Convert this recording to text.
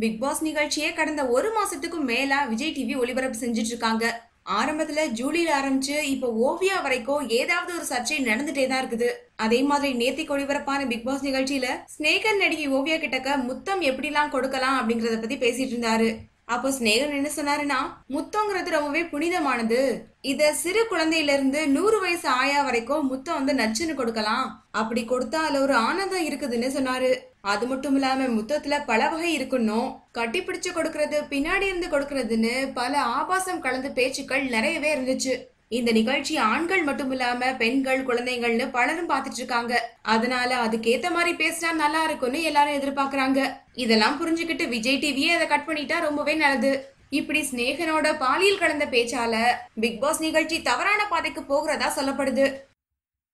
Big pass நிகழ்ச்சியை கடந்த ஒரு மாசத்துக்கும் மேலா விஜய் டிவி ஒளிபரப்பு செஞ்சுட்டு இருக்காங்க ஆரம்பத்துல ஜூலியில ஆரம்பிச்சு இப்போ ஓவியா வரைக்கும் ஏதாவது ஒரு சர்ச்சை நடந்துட்டே தான் இருக்குது. அதே மாதிரி நேத்திக்கு ஒளிபரப்பான பிக் பாஸ் நிகழ்ச்சியில ஸ்னேகர் நடிகை ஓவியா கிட்டக்க முத்தம் எப்படிலாம் கொடுக்கலாம் அப்படிங்கறத பத்தி பேசிட்டு இருந்தாரு. அப்போ ஸ்னேகன் என்ன சொன்னாருன்னா முத்தங்கிறது ரொம்பவே புனிதமானது. இத சிறு குழந்தையில இருந்து நூறு வயசு ஆயா வரைக்கும் முத்தம் வந்து நச்சுன்னு கொடுக்கலாம். அப்படி கொடுத்தா அதுல ஒரு ஆனந்தம் இருக்குதுன்னு சொன்னாரு. அது மட்டும் இல்லாம முத்தத்துல பல வகை இருக்கணும் கட்டி பிடிச்சு கொடுக்கறது பின்னாடி இருந்து கொடுக்கறதுன்னு பல ஆபாசம் கலந்து பேச்சுக்கள் நிறையவே இருந்துச்சு. இந்த நிகழ்ச்சி ஆண்கள் மட்டும் இல்லாம பெண்கள் குழந்தைகள்னு பலரும் பாத்துட்டு இருக்காங்க அதனால அதுக்கேத்த மாதிரி பேசினா நல்லா இருக்கும்னு எல்லாரும் எதிர்பார்க்கறாங்க. இதெல்லாம் புரிஞ்சுக்கிட்டு விஜய் டிவியே அதை கட் பண்ணிட்டா ரொம்பவே நல்லது. இப்படி சிநேகனோட பாலியல் கலந்த பேச்சால பிக் பாஸ் நிகழ்ச்சி தவறான பாதைக்கு போகிறதா சொல்லப்படுது.